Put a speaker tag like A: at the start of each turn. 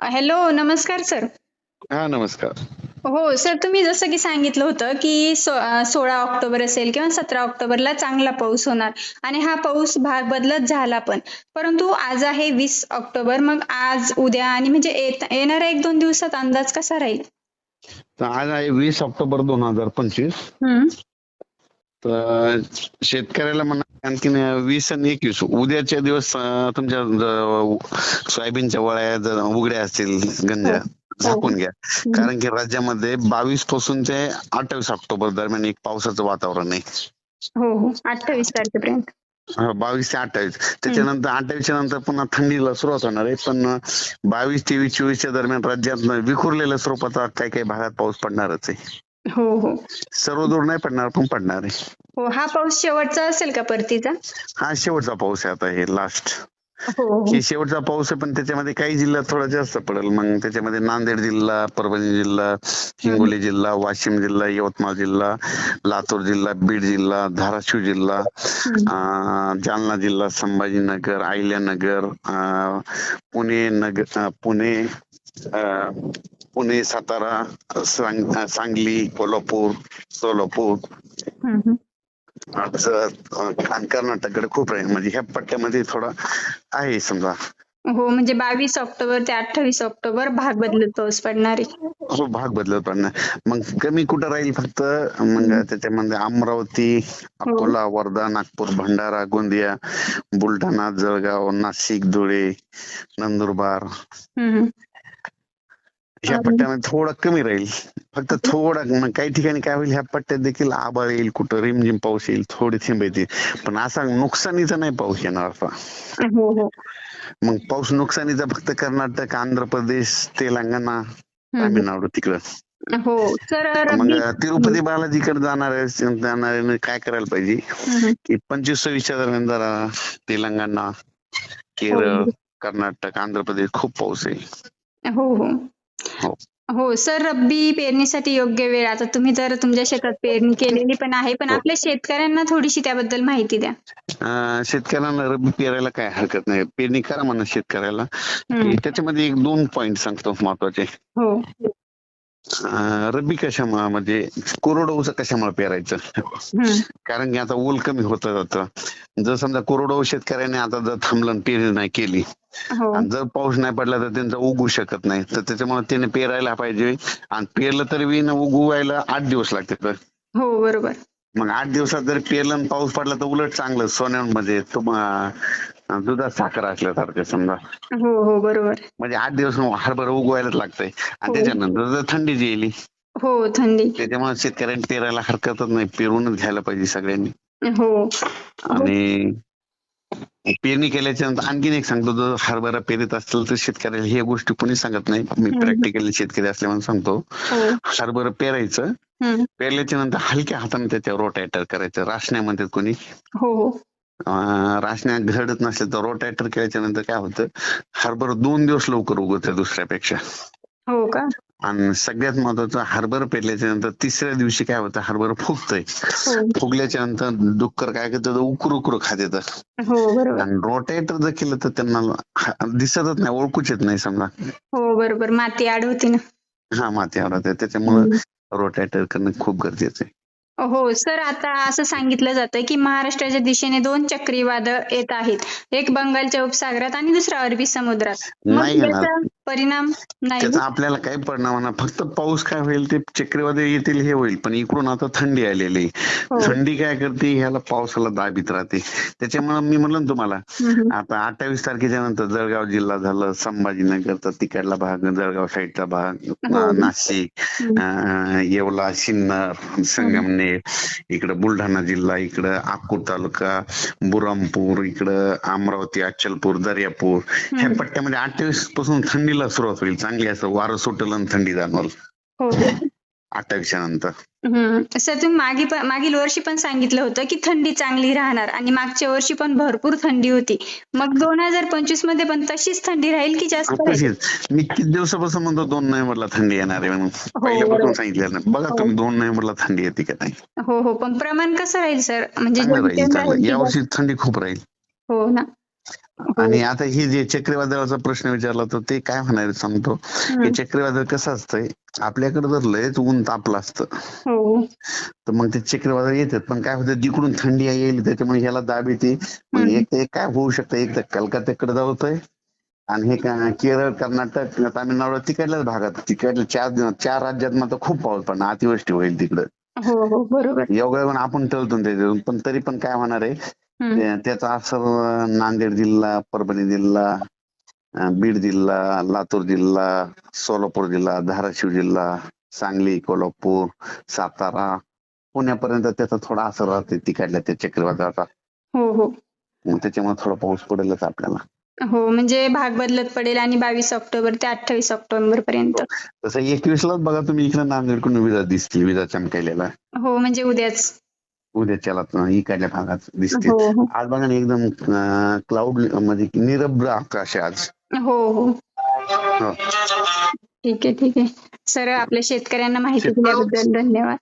A: Hello नमस्कार sir
B: हा नमस्कार.
A: हो सर तुम्ही जसं की सांगितलं होतं की सोळा ऑक्टोबर असेल किंवा सतरा ऑक्टोबरला चांगला पाऊस होणार आणि हा पाऊस भाग बदलत झाला पण. परंतु आज आहे वीस ऑक्टोबर मग आज उद्या आणि म्हणजे येणाऱ्या एक दोन दिवसात अंदाज कसा राहील?
B: आज आहे वीस ऑक्टोबर दोन हजार पंचवीस. तर शेतकऱ्याला म्हणा आणखीन वीस आणि एकवीस. उद्याच्या दिवस तुमच्या सोयाबीनच्या वळ्या उघड्या असतील गंजा झाकून घ्या. कारण की राज्यामध्ये बावीसपासून ते अठ्ठावीस ऑक्टोबर दरम्यान एक पावसाचं वातावरण आहे.
A: हो हो. अठ्ठावीस तारखेपर्यंत.
B: हा, बावीस ते अठ्ठावीस. त्याच्यानंतर अठ्ठावीसच्या नंतर पुन्हा थंडीला सुरुवात होणार आहे. पण बावीस तेवीस चोवीसच्या दरम्यान राज्यात विखुरलेल्या स्वरूपाचा काही काही भागात पाऊस पडणारच आहे.
A: हो हो.
B: सर्व दूर नाही पडणार पण पडणार आहे.
A: हो हा पाऊस शेवटचा असेल का परतीचा?
B: हा शेवटचा पाऊस आहे आता हे लास्ट
A: हो हो.
B: शेवटचा पाऊस आहे पण त्याच्यामध्ये काही जिल्ह्यात थोडा जास्त पडेल. मग त्याच्यामध्ये नांदेड जिल्हा परभणी जिल्हा हिंगोली जिल्हा वाशिम जिल्हा यवतमाळ जिल्हा लातूर जिल्हा बीड जिल्हा धाराशिव जिल्हा जालना जिल्हा संभाजीनगर अहिल्यानगर पुणे नगर पुणे पुणे सातारा सांगली कोल्हापूर सोलापूर. कर्नाटककडे खूप आहे म्हणजे ह्या पट्ट्यामध्ये थोडा आहे समजा.
A: हो म्हणजे बावीस ऑक्टोबर ते अठ्ठावीस ऑक्टोबर भाग बदलत पाऊस पडणार
B: हो भाग बदलत पडणार. मग कमी कुठं राहील फक्त? मग त्याच्यामध्ये अमरावती अकोला वर्धा नागपूर भंडारा गोंदिया बुलढाणा जळगाव नाशिक धुळे नंदुरबार. ह्या पट्ट्यामध्ये थोडा कमी राहील. फक्त थोडा काही ठिकाणी काय होईल ह्या पट्ट्यात देखील आबाळ येईल कुठं रिमझिम पाऊस येईल थोडी थेंब येतील पण असा नुकसानीचा नाही पाऊस येणार
A: हो. हो
B: मग पाऊस नुकसानीचा फक्त कर्नाटक आंध्र प्रदेश तेलंगणा. तामिळनाडू तिकडं.
A: हो सर
B: मग तिरुपती बालाजीकडे जाणारे जाणाऱ्याने काय करायला पाहिजे. की पंचवीस सव्वीसच्या दरम्यान जरा तेलंगणा केरळ
A: हो.
B: कर्नाटक आंध्र प्रदेश खूप पाऊस आहे
A: हो हो.
B: हो.
A: हो सर रब्बी पेरणीसाठी योग्य वेळ आता तुम्ही तर तुमच्या शेतात पेरणी केलेली पण आहे पण
B: हो.
A: आपल्या शेतकऱ्यांना थोडीशी त्याबद्दल माहिती द्या
B: अं, शेतकऱ्यांना रब्बी पेरायला काय हरकत नाही पेरणी करा म्हणा शेतकऱ्याला
A: हम्म.
B: त्याच्यामध्ये एक दोन पॉइंट सांगतो महत्त्वाचे
A: हो
B: रब्बी कशामुळे म्हणजे कोरडौस कशामुळे पेरायचं. कारण की आता ऊल कमी होत जातं. जर समजा कोरडवाहू शेतकऱ्याने आता जर थांबलं पेरणी नाही केली
A: हो.
B: आणि जर पाऊस नाही पडला तर त्यांचा उगू शकत नाही. तर त्याच्यामुळे त्याने पेरायला पाहिजे. आणि पेरलं तरी न उगवायला आठ दिवस लागते तर
A: हो बरोबर.
B: मग आठ दिवसात जर पेरलं पाऊस पडला तर उलट चांगलं. सोन्यामध्ये दुधात साखर असल्यासारखं समजा.
A: हो हो बरोबर.
B: म्हणजे आठ दिवस हरभरा उगवायलाच लागतंय. आणि. त्याच्यानंतर जर थंडी जी येईल
A: हो थंडी.
B: त्याच्यामुळे शेतकऱ्यांनी पेरायला हरकतच नाही. पेरूनच घ्यायला पाहिजे सगळ्यांनी.
A: हो.
B: आणि पेरणी केल्याच्यानंतर आणखीन एक सांगतो जर हरभरा पेरत असेल तर शेतकऱ्याला ह्या गोष्टी कोणी सांगत नाही. मी. प्रॅक्टिकली शेतकरी असल्यामुळे सांगतो.
A: हो.
B: हरभरा पेरायचं. पेरल्याच्या नंतर हलक्या हाताने त्याच्यावर रोटायटर करायचं. राशण्या म्हणतात कोणी
A: हो हो.
B: राशण्या घडत नसले तर रोटायटर केल्याच्यानंतर काय होतं? हरभरा दोन दिवस लवकर उगवतं दुसऱ्यापेक्षा.
A: हो का?
B: आणि सगळ्यात महत्वाचं हरभरा पेरल्याच्या नंतर तिसऱ्या दिवशी काय होतं? हरभरा फुगतंय.
A: हो.
B: फुगल्याच्या नंतर डुक्कर काय करतं? उकरू उकरू खात येतं.
A: हो
B: आणि रोटेटर जर केलं तर त्यांना दिसतच नाही ओळखूच येत नाही समजा.
A: हो बरोबर. माती आड होती ना.
B: हा माथ्यावर आहे त्याच्यामुळे रोटेटर करणं खूप गरजेचं आहे.
A: हो सर आता असं सांगितलं जातं की महाराष्ट्राच्या दिशेने दोन चक्रीवादळ येत आहेत. एक बंगालच्या उपसागरात आणि दुसरा अरबी समुद्रात. परिणाम नाही
B: त्याचा आपल्याला काही परिणाम होणार फक्त पाऊस काय होईल ते चक्रीवादळ येतील हे होईल पण इकडून आता थंडी आलेली.
A: हो.
B: थंडी काय करते ह्याला पावसाला दाबीत राहते त्याच्यामुळे मी म्हणलं तुम्हाला. आता अठ्ठावीस तारखेच्या नंतर जळगाव जिल्हा झालं संभाजीनगरचा तिकडला भाग जळगाव साईडचा भाग
A: हो.
B: नाशिक येवला सिन्नर संगमनेर इकडं बुलढाणा जिल्हा इकडं अकोट तालुका बुरामपूर इकडं अमरावती अचलपूर दर्यापूर ह्या. पट्ट्यामध्ये अठ्ठावीसपासून थंडीला सुरुवात होईल. चांगली असं वारं सुटेल आणि थंडी जाणवल.
A: हो.
B: अठ्ठावीसच्या नंतर.
A: सर तुम्ही मागे मागील वर्षी पण सांगितलं होतं की थंडी चांगली राहणार आणि मागच्या वर्षी पण भरपूर थंडी होती. मग दोन हजार पंचवीसमध्ये पण तशीच थंडी राहील की जास्त
B: मी किती दिवसापासून म्हणतो दोन नोव्हेंबरला थंडी येणार आहे म्हणून. पहिल्यापासून
A: हो.
B: सांगितलं बघा
A: हो.
B: तुम्ही दोन नोव्हेंबरला थंडी येते का नाही.
A: हो हो. पण प्रमाण कसं राहील सर? म्हणजे
B: यावर्षी थंडी खूप राहील?
A: हो ना.
B: आणि आता ही जे चक्रीवादळाचा प्रश्न विचारला तर ते काय म्हणायला सांगतो. की चक्रीवादळ कसं असतंय? आपल्याकडे जर लयच ऊन तापलं असतं
A: हो.
B: तर मग ते चक्रीवादळ येतात. पण काय होतं? जिकडून थंडी येईल त्याच्यामुळे ह्याला दाब येते. मग. एक तर काय होऊ शकतं? एक तर कलकत्त्याकडे जावतंय आणि हे केरळ कर्नाटक तामिळनाडू तिकडल्याच भागात. तिकडल्या चार चार राज्यात मात्र खूप पाऊस पडणार. अतिवृष्टी होईल तिकडं.
A: हो हो. बरोबर.
B: योगायोगाने आपण टळतो त्याच्यातून. पण तरी पण काय होणार आहे? त्याचा असर नांदेड जिल्हा परभणी जिल्हा अं, बीड जिल्हा लातूर जिल्हा सोलापूर जिल्हा धाराशिव जिल्हा सांगली कोल्हापूर सातारा पुण्यापर्यंत त्याचा थोडा असर राहते तिकडल्या त्या चक्रीवादळाचा.
A: हो हो.
B: मग त्याच्यामुळे थोडा पाऊस पडेलच आपल्याला.
A: हो म्हणजे भाग बदलत पडेल आणि बावीस ऑक्टोबर ते अठ्ठावीस ऑक्टोबर पर्यंत
B: तसं एकवीस लाच बघा तुम्ही इकडे नांदेडकडून विजा दिसतील विजा चमकायलेला.
A: हो म्हणजे उद्याच.
B: उद्याच्याला इकडल्या भागात दिसतील
A: हो हो.
B: आज बघा ना एकदम क्लाउड म्हणजे निरभ्र आकाश आहे आज.
A: हो हो.
B: हो.
A: ठीक आहे ठीक आहे. सर आपल्या शेतकऱ्यांना माहिती दिल्याबद्दल धन्यवाद.